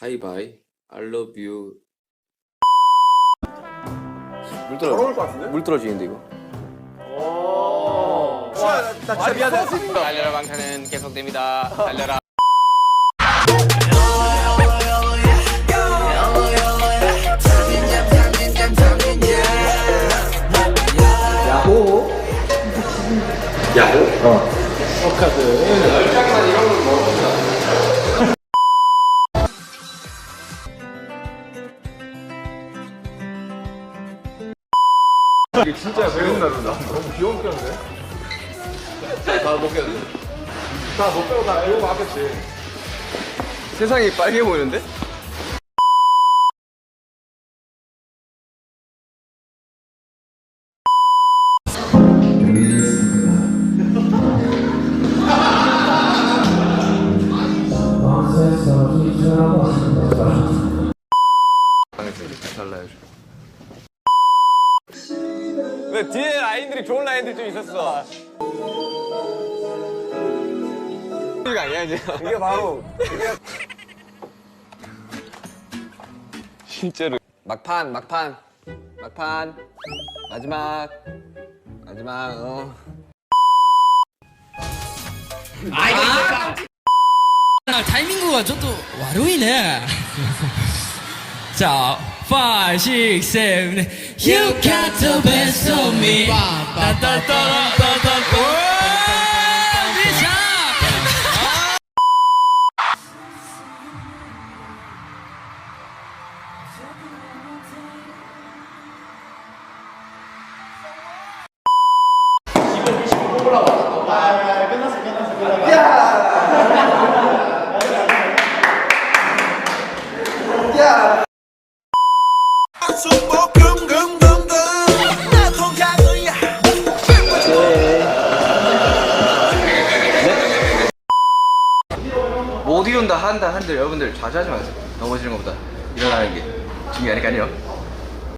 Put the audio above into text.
하이바이 I love you 물 떨어. 것 같은데? 물 떨어지는데 이거. 나 진짜 미안해. 달려라 방탄은 계속됩니다. 달려라. 이 게 진짜 배운 나루다. 너무 귀여운 꼈는데? 다못 꼈는데? 다못 빼고 다 이거 맞겠지. 세상이 빨개 보이는데? 라인들이 좋은 라인들이 좀 있었어? 이거 아니야 이제. 이게 바로 진짜로. 막판, 막판, 막판, 마지막, 마지막. 어. 아, 타이밍구가 좀더 와루이네. 자, 5, 6, 7, 8. You got the best of me. 따따따따따따. 오, 미쳐! 못 이룬다 한다 한들 여러분들 자제하지 마세요. 넘어지는 것보다 일어나는 게 중요하니까요.